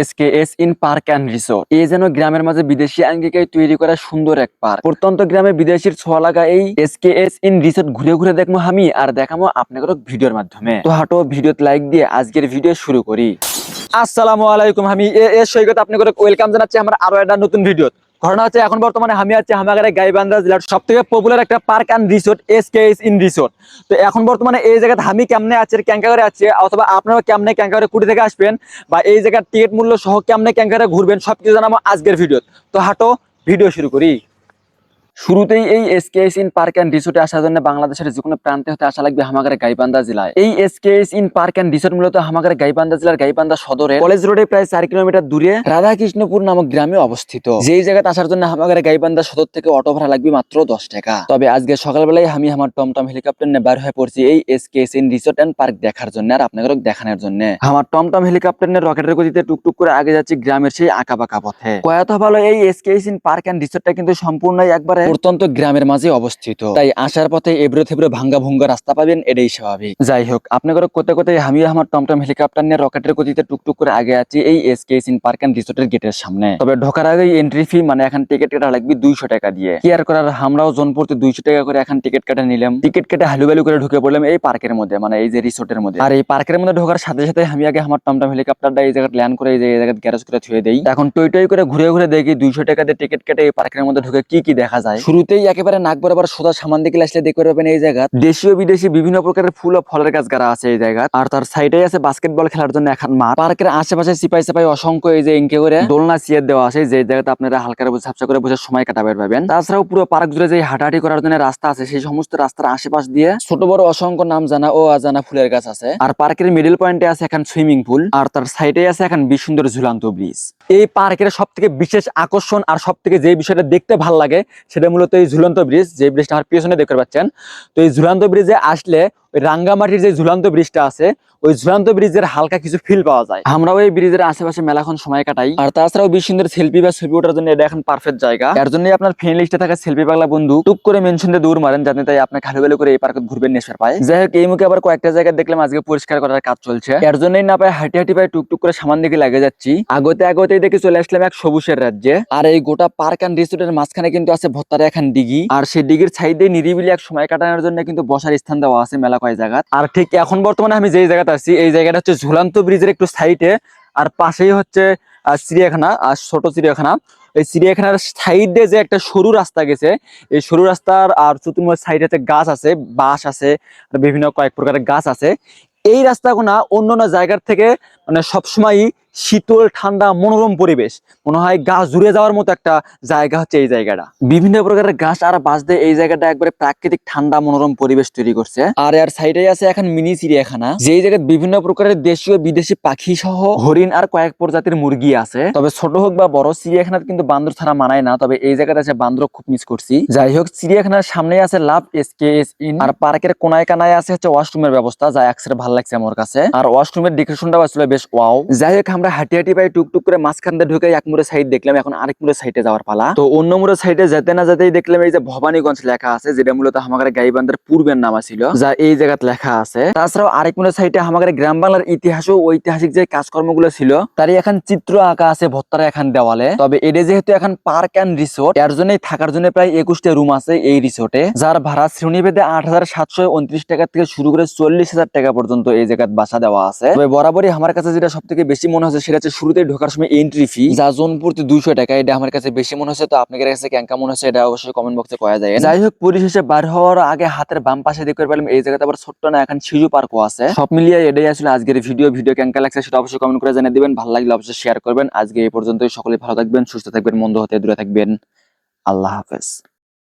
SK S inn park and resort এই যেন গ্রামের মাঝে বিদেশি আঙ্গিকায় তৈরি করা সুন্দর এক পার্ক প্রত্যন্ত গ্রামে বিদেশির ছোঁয়া লাগা এই এসকে এস ইন রিসোর্ট ঘুরে ঘুরে দেখব আমি আর দেখামো আপনাদের ভিডিওর মাধ্যমে। তো হাঁটো, ভিডিওতে লাইক দিয়ে আজকের ভিডিও শুরু করি। আসসালামু আলাইকুম, আমি এ সৈকত আপনাদের ওয়েলকাম জানাচ্ছি। আমার আরও একটা নতুন ভিডিও ঘটনা হচ্ছে এখন বর্তমানে আমি আছি হামাগারে গাইবান্ধা জেলার সব থেকে পপুলার একটা park and resort S K S inn resort তো এখন বর্তমানে এই জায়গাতে আমি কেমনে আছে ক্যাঙ্কাগারে আছে, অথবা আপনারা কেমনে ক্যাঙ্কাগারে কুটি থেকে আসবেন, বা এই জায়গার টিকিট মূল্য সহ কেমনে ক্যাঙ্কাগারে ঘুরবেন ঘুরবেন, সবকিছু জানাব আজকের ভিডিও তো। হাঁটো ভিডিও শুরু করি। শুরুতেই এই এসকেএস ইন পার্ক অ্যান্ড রিসোর্টে আসার জন্য বাংলাদেশের যে কোনো প্রান্তে হতে আসা লাগবে হামাগারে গাইবান্ধা জেলায়। এই SKS inn park and resort মূলত হামাগারে গাইবান্ধা জেলার গাইবান্ধা সদরে কলেজ রোডে প্রায় চার কিলোমিটার দূরে রাধাকৃষ্ণপুর নামক গ্রামে অবস্থিত। যেই জায়গাতে আসার জন্য হামাগারে গাইবান্ধা সদর থেকে অটো ভাড়া লাগবে মাত্র দশ টাকা। তবে আজকে সকালবেলায় আমি আমার টমটম হেলিকপ্টার নিয়ে বার হয়ে পড়ছি এই SKS inn resort and park দেখার জন্য আর আপনাদের দেখানোর জন্য। আমার টমটম হেলিকপ্টার নিয়ে রকেটের গতিতে টুকটুক করে আগে যাচ্ছি গ্রামের সেই আঁকা বাঁকা পথে। কয়াত ভালো এই এসকেএস ইন পার্ক অ্যান্ড রিসোর্টটা কিন্তু সম্পূর্ণই একবারে প্রত্যন্ত গ্রামের মাঝে অবস্থিত। তাই আসার পথে এবড়ো থেবড়ো ভাঙ্গা ভুঙ্গা রাস্তা পাবেন, এটাই স্বাভাবিক। যাই হোক আপনাদের কোতে কোতে আমি আমার টমটম হেলিকপ্টার নিয়ে রকেটের গতিতে টুকটুক করে আগে আছি এই এসকেএস ইন পার্ক অ্যান্ড রিসোর্টের গেটের সামনে। তবে ঢোকার আগে এন্ট্রি ফি মানে এখন টিকিট কাটা লাগবে দুইশো টাকা দিয়ে। কি আর করার আমরাও জন প্রতি দুইশো টাকা করে এখন টিকিট কাটা নিলাম। টিকিট কেটে হালু বালু করে ঢুকে পড়লাম এই পার্কের মধ্যে মানে এই যে রিসোর্টের মধ্যে। আর এই পার্কের মধ্যে ঢোকার সাথে সাথে আমি আগে আমার টমটম হেলিকপ্টারটা এই জায়গায় ল্যান্ড করে, এই জায়গায় গ্যারেজ করে থুয়ে দেই। এখন টই টই করে ঘুরে ঘুরে দেখি দুইশো টাকা দিয়ে টিকিট কেটে এই পার্কের মধ্যে ঢুকে কি কি দেখা যায়। শুরুতেই একেবারে নাক বরাবর সোজা সামান দিকে আসলে দেখতে পাবেন এই জায়গা দেশীয় বিদেশি বিভিন্ন প্রকারের ফুল ও ফলের গাছ গাড়া আছে এই জায়গা আর তার সাইডে আছে বাস্কেটবল খেলার জন্য এখন মাঠ। পার্কের আশেপাশে সিপাই সিপাই অসংখ্য এই যে ইনকে করে দোলনা চেয়ার দেওয়া আছে। যে জায়গাতে আপনারা হালকা বসে ঝাপসা করে বসে সময় কাটাবে, পাবেন। তাছাড়াও পুরো পার্ক জুড়ে যে হাঁটাহাঁটি করার জন্য রাস্তা আছে, সেই সমস্ত রাস্তার আশেপাশ দিয়ে ছোট বড় অসংখ্য নাম জানা ও অজানা ফুলের গাছ আছে। আর পার্কের মিডিল পয়েন্টে আছে এখন সুইমিং পুল আর তার সাইডে আছে এখন বেশ সুন্দর ঝুলান্ত ব্রিজ এই পার্কের সব থেকে বিশেষ আকর্ষণ আর সব থেকে যে বিষয়টা দেখতে ভালো লাগে, সেটা মূলত এই ঝুলন্ত ব্রিজ যে ব্রিজটা আমার পিছনে দেখতে পাচ্ছেন, তো এই ঝুলন্ত ব্রিজে আসলে রাঙ্গামাটির যে ঝুলন্ত ব্রিজটা আছে, ওই ঝুলন্ত ব্রিজের হালকা কিছু ফিল পাওয়া যায়। আমরাও এই ব্রিজের আশেপাশে মেলাখন সময় কাটাই। আর তাছাড়াও বেশ সুন্দর সেলফি বা ছবি ওঠার জন্য এটা এখন পারফেক্ট জায়গা। এর জন্য আপনার ফ্রেন্ড লিস্টে থাকা সেলফি পাগলা বন্ধু টুক করে মেনশন দিয়ে দূর মারেন, যাতে তাই আপনার খালি বেলে করে এই পার্কে ঘুরবেন, নেশার পায়। যাই হোক, এই মুখে আবার কয়েকটা জায়গায় দেখলাম আজকে পরিষ্কার করার কাজ চলছে। এর জন্যই না পায় হাঁটি হাঁটি পায় টুকটুক করে সামান দিকে লাগে যাচ্ছি। আগতে আগতেই দেখে চলে আসলাম এক সবুজের রাজ্যে। আর এই গোটা পার্ক অ্যান্ড রিসোর্টের মাঝখানে কিন্তু আছে ভত্তারে এখন ডিগি আর সেই ডিগির সাইডে নিরিবিলি এক সময় কাটানোর জন্য কিন্তু বসার স্থান দেওয়া আছে মেলা কয় জায়গা আর ঠিক এখন বর্তমানে আমি যেই জায়গাতে আছি, এই জায়গাটা হচ্ছে ঝুলান্ত ব্রিজের একটু সাইডে, আর পাশেই হচ্ছে চিড়িয়াখানা, আর ছোট চিড়িয়াখানা। এই চিড়িয়াখানার সাইডে যে একটা সরু রাস্তা গেছে, এই সরু রাস্তার আর চতুর্মুখ সাইডে গাছ আছে, বাঁশ আছে, আর বিভিন্ন কয়েক প্রকারের গাছ আছে। এই রাস্তাগুনা অন্য অন্য জায়গার থেকে মানে সবসময়ই শীতল, ঠান্ডা, মনোরম পরিবেশ। মনে হয় গাছ জুড়ে যাওয়ার মতো একটা জায়গা হচ্ছে এই জায়গাটা। বিভিন্ন প্রকারের গাছ আর বাঁশ দিয়ে এই জায়গাটা একবারে প্রাকৃতিক, ঠান্ডা, মনোরম পরিবেশ তৈরি করছে। আর এর সাইডে আছে এখন মিনি চিড়িয়াখানা, যেই জায়গায় বিভিন্ন প্রকারের দেশীয় বিদেশি পাখি সহ হরিণ আর কয়েক প্রজাতির মুরগি আছে। তবে ছোট হোক বা বড় চিড়িয়াখানা কিন্তু বান্দর ছাড়া মানায় না। তবে এই জায়গাটা আছে বান্দর খুব মিস করছি। যাই হোক, চিড়িয়াখানার সামনে আছে লাভ, এস কে এস ইন। আর পার্কের কোনায় কানায় আছে হচ্ছে ওয়াশরুমের ব্যবস্থা, যা একসাথে ভালো লাগছে আমার কাছে। আর ওয়াশরুমের ডেকোরেশনটাও আসলে বেশ ওয়াও যাই হোক আমরা হাঁটি হাঁটি পাই টুকটুক করে মাঝখান দিয়ে ঢুকে এক মুড়ে সাইড দেখলাম, এখন আরেক মুড়ে সাইডে যাওয়ার পালা। তো অন্য মুড়ে সাইডে যেতে না যেতেই দেখলাম এই যে ভবানীগঞ্জ লেখা আছে, যেটা মূলত আমাদের গাইবান্ধার পূর্বের নাম ছিল যা এই জায়গাতে লেখা আছে। তাছাড়াও আরেক মুড়ে সাইডে আমাদের গ্রাম বাংলার ইতিহাস ও ঐতিহাসিক যে কাজকর্মগুলো ছিল, তারই এখন চিত্র আঁকা আছে ভত্তারা এখন দেওয়ালে। তবে এটা যেহেতু এখন পার্ক অ্যান্ড রিসোর্ট এর জন্যই থাকার জন্য প্রায় একুশটা রুম আছে এই রিসোর্টে যার ভাড়া শ্রেণীভেদে আট হাজার সাতশো উনত্রিশ টাকা থেকে শুরু করে চল্লিশ হাজার টাকা পর্যন্ত এই জায়গায় বাসা দেওয়া আছে। তবে বরাবরই আমার কাছে যেটা সব থেকে বেশি মনে হচ্ছে সেটা হচ্ছে শুরুতে ঢোকার সময় এন্ট্রি ফি যা জন প্রতি দুইশো টাকা এটা আমার কাছে বেশি মনে হচ্ছে তো আপনাদের কাছে কেমন মনে হচ্ছে এটা অবশ্যই কমেন্ট বক্সে কয়া যায়। যাই হোক পরিশেষে বার হওয়ার আগে হাতের বাম পাশে দেখতে পেলাম এই জায়গাতে আবার ছোট্ট না এখন শিশু পার্কও আছে। সব মিলিয়ে এটাই আসলে আজকের ভিডিও ভিডিও কেমন লাগছে সেটা অবশ্যই কমেন্ট করে জানিয়ে দিবেন ভালো লাগলে অবশ্যই শেয়ার করবেন। আজকে এই পর্যন্তই সকলে ভালো থাকবেন সুস্থ থাকবেন মন্দ হতে দূরে থাকবেন। আল্লাহ হাফেজ।